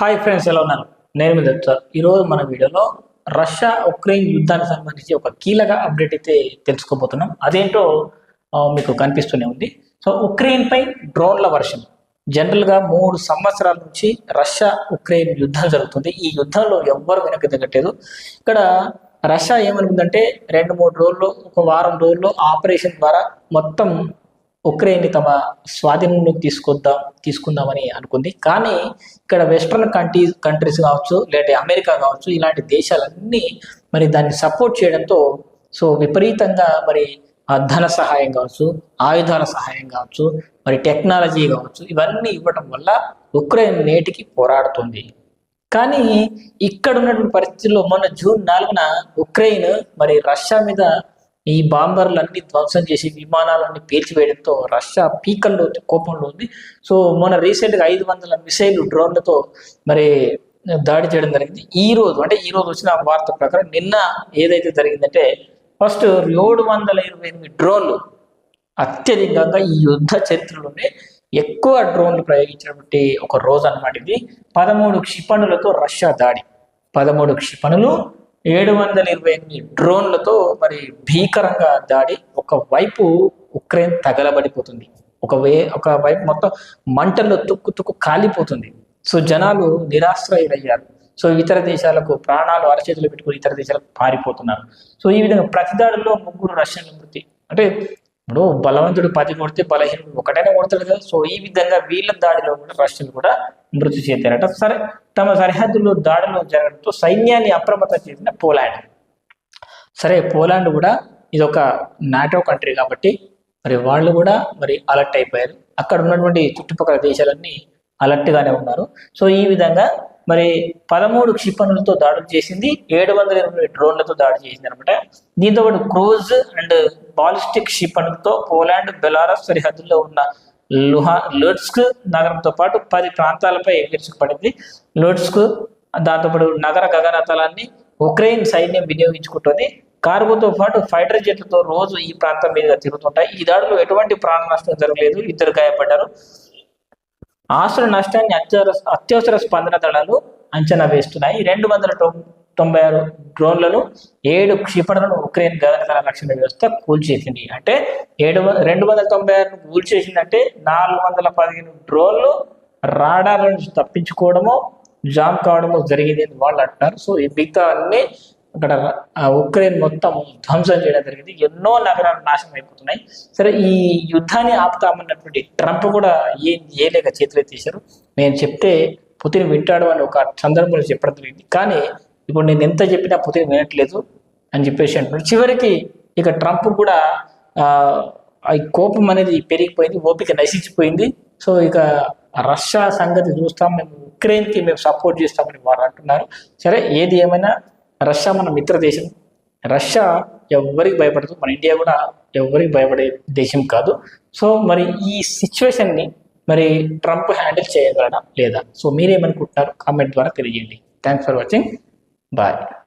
Hi friends ఎలా ఉన్నారు? నేను మీ దత్త. ఈరోజు మన వీడియోలో రష్యా ఉక్రెయిన్ యుద్ధానికి సంబంధించి ఒక కీలక అప్డేట్ అయితే తెలుసుకోబోతున్నాం. అదేంటో మీకు కనిపిస్తూనే ఉంది. సో ఉక్రెయిన్ పై డ్రోన్ల వర్షం. జనరల్గా మూడు సంవత్సరాల నుంచి రష్యా ఉక్రెయిన్ యుద్ధం జరుగుతుంది. ఈ యుద్ధంలో ఎవ్వరు వెనక్కి తగ్గట్లేదు ఇక్కడ రష్యా ఏమనుకుందంటే రెండు మూడు రోజుల్లో ఒక వారం రోజుల్లో ఆపరేషన్ ద్వారా మొత్తం ఉక్రెయిన్ తమ స్వాధీనంలోకి తీసుకొద్దాం తీసుకుందామని అనుకుంది. కానీ ఇక్కడ వెస్ట్రన్ కంట్రీస్ కంట్రీస్ కావచ్చు లేదంటే అమెరికా కావచ్చు ఇలాంటి దేశాలన్నీ మరి దాన్ని సపోర్ట్ చేయడంతో సో విపరీతంగా మరి ధన సహాయం కావచ్చు ఆయుధాల సహాయం కావచ్చు మరి టెక్నాలజీ కావచ్చు ఇవన్నీ ఇవ్వడం వల్ల ఉక్రెయిన్ నేటికి పోరాడుతుంది. కానీ ఇక్కడ ఉన్నటువంటి పరిస్థితుల్లో మొన్న జూన్ నాలుగున ఉక్రెయిన్ మరి రష్యా మీద ఈ బాంబర్లన్నీ ధ్వంసం చేసి విమానాలన్నీ పేల్చివేయడంతో రష్యా పీకల్లో కోపంలో ఉంది. సో మొన్న రీసెంట్గా ఐదు వందల మిసైల్ డ్రోన్లతో మరి దాడి చేయడం జరిగింది. ఈ రోజు అంటే ఈ రోజు వచ్చిన వార్త ప్రకారం నిన్న ఏదైతే జరిగిందంటే ఫస్ట్ ఏడు వందల ఇరవై ఎనిమిది డ్రోన్లు అత్యధికంగా ఈ యుద్ధ చరిత్రలోనే ఎక్కువ డ్రోన్లు ప్రయోగించినటువంటి ఒక రోజు అన్నమాట ఇది. పదమూడు క్షిపణులతో రష్యా దాడి. పదమూడు క్షిపణులు ఏడు వందల ఇరవై ఎనిమిది డ్రోన్లతో మరి భీకరంగా దాడి. ఒకవైపు ఉక్రెయిన్ తగలబడిపోతుంది. ఒక వే ఒక వైపు మొత్తం మంటల్లో తుక్కు తుక్కు కాలిపోతుంది. సో జనాలు నిరాశ్రయులయ్యారు. సో ఇతర దేశాలకు ప్రాణాలు అరచేతులు పెట్టుకుని ఇతర దేశాలకు పారిపోతున్నారు. సో ఈ విధంగా ప్రతి దాడిలో ముగ్గురు రష్యన్ల మృతి. అంటే ఇప్పుడు బలవంతుడు పది కొడితే బలహీనుడు ఒకటైనా కొడతాడు కదా. సో ఈ విధంగా వీళ్ళ దాడిలో కూడా రష్యలు కూడా మృతి చెందారట. సరే తమ సరిహద్దుల్లో దాడులు జరగడంతో సైన్యాన్ని అప్రమత్తం చేసిన పోలాండ్. సరే పోలాండ్ కూడా ఇది ఒక నాటో కంట్రీ కాబట్టి మరి వాళ్ళు కూడా మరి అలర్ట్ అయిపోయారు. అక్కడ ఉన్నటువంటి చుట్టుపక్కల దేశాలన్నీ అలర్ట్గానే ఉన్నారు. సో ఈ విధంగా మరి పదమూడు క్షిపణులతో దాడులు చేసింది ఏడు వందల ఇరవై డ్రోన్లతో దాడి చేసింది అనమాట దీంతో పాటు క్రూజ్ అండ్ బాలిస్టిక్ క్షిపణితో పోలాండ్ బెలారస్ సరిహద్దుల్లో ఉన్న లుహా లోడ్స్క్ నగరంతో పాటు పది ప్రాంతాలపై విరుచుకుపడింది లోడ్స్క్ దాంతోపాటు నగర గగనతలాన్ని ఉక్రెయిన్ సైన్యం వినియోగించుకుంటుంది. కార్గోతో పాటు ఫైటర్ జెట్లతో రోజు ఈ ప్రాంతం మీద తిరుగుతుంటాయి. ఈ దాడులు ఎటువంటి ప్రాణ నష్టం జరగలేదు. ఇద్దరు గాయపడ్డారు. ఆస్తుల నష్టాన్ని అత్యవసర అత్యవసర స్పందన దళాలు అంచనా వేస్తున్నాయి. రెండు వందల తొంభై ఆరు డ్రోన్లను ఏడు క్షిపణులను ఉక్రెయిన్ గగనతల రక్షణ వ్యవస్థ కూల్చేసింది. అంటే ఏడు రెండు వందల తొంభై ఆరును కూల్చేసిందంటే నాలుగు వందల పదిహేను డ్రోన్లు రాడార్ నుంచి తప్పించుకోవడము జామ్ కావడము జరిగింది అని వాళ్ళు అంటున్నారు. సో ఈ మిగతా అన్ని అక్కడ ఆ ఉక్రెయిన్ మొత్తం ధ్వంసం చేయడం జరిగింది. ఎన్నో నగరాలు నాశనం అయిపోతున్నాయి. సరే ఈ యుద్ధాన్ని ఆపుతామన్నటువంటి ట్రంప్ కూడా ఏం చేయలేక తీశారు నేను చెప్తే పుతిన్ వింటాడు అని ఒక సందర్భంలో చెప్పడం జరిగింది. కానీ ఇప్పుడు నేను ఎంత చెప్పినా పుతిన్ వినట్లేదు అని చెప్పేసి అంటున్నాడు. చివరికి ఇక ట్రంప్ కూడా ఆ కోపం అనేది పెరిగిపోయింది ఓపిక నశించిపోయింది. సో ఇక రష్యా సంగతి చూస్తాం మేము ఉక్రెయిన్కి మేము సపోర్ట్ చేస్తామని వారు అంటున్నారు. సరే ఏది ఏమైనా రష్యా మన మిత్ర దేశం. రష్యా ఎవరికి భయపడదు మన ఇండియా కూడా ఎవరికి భయపడే దేశం కాదు. సో మరి ఈ సిచ్యువేషన్ని మరి ట్రంప్ హ్యాండిల్ చేయగలడా లేదా? సో మీరేమనుకుంటున్నారు? కామెంట్ ద్వారా తెలియజేయండి. Thanks for watching. Bye.